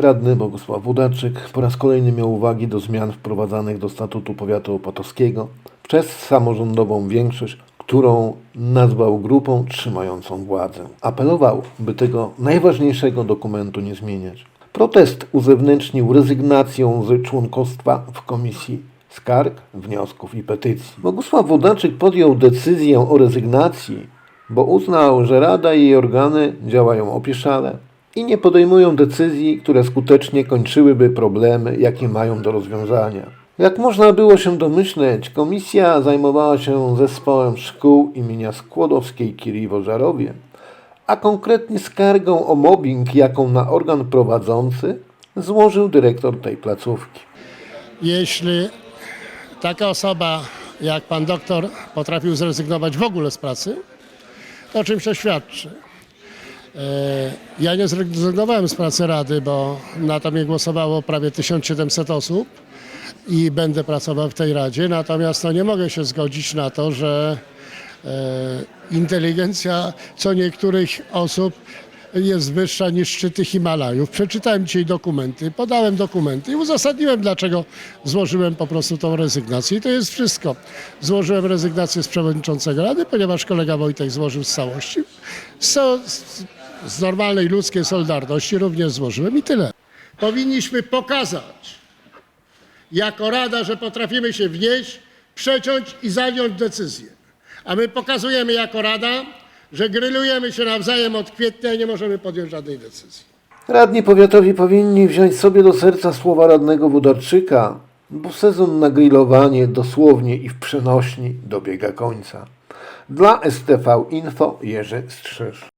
Radny Bogusław Wudaczyk po raz kolejny miał uwagi do zmian wprowadzanych do statutu powiatu opatowskiego przez samorządową większość, którą nazwał grupą trzymającą władzę. Apelował, by tego najważniejszego dokumentu nie zmieniać. Protest uzewnętrznił rezygnacją z członkostwa w komisji skarg, wniosków i petycji. Bogusław Wodaczyk podjął decyzję o rezygnacji, bo uznał, że Rada i jej organy działają opieszale i nie podejmują decyzji, które skutecznie kończyłyby problemy, jakie mają do rozwiązania. Jak można było się domyśleć, komisja zajmowała się zespołem szkół imienia Skłodowskiej-Curie w Ożarowie, a konkretnie skargą o mobbing, jaką na organ prowadzący złożył dyrektor tej placówki. Jeśli taka osoba jak pan doktor potrafił zrezygnować w ogóle z pracy, to o czymś to świadczy. E, Ja nie zrezygnowałem z pracy Rady, bo na to mnie głosowało prawie 1700 osób i będę pracował w tej Radzie, natomiast no, nie mogę się zgodzić na to, że e, inteligencja co niektórych osób jest wyższa niż szczyty Himalajów. Przeczytałem dzisiaj dokumenty, podałem dokumenty i uzasadniłem, dlaczego złożyłem po prostu tą rezygnację. I to jest wszystko. Złożyłem rezygnację z przewodniczącego Rady, ponieważ kolega Wojtek złożył z całości. Z, z, normalnej ludzkiej solidarności również złożyłem i tyle. Powinniśmy pokazać jako Rada, że potrafimy się wnieść, przeciąć i zająć decyzję. A my pokazujemy jako Rada, że grylujemy się nawzajem od kwietnia i nie możemy podjąć żadnej decyzji. Radni powiatowi powinni wziąć sobie do serca słowa radnego Wudarczyka, bo sezon na grillowanie dosłownie i w przenośni dobiega końca. Dla STV Info Jerzy Strzyż.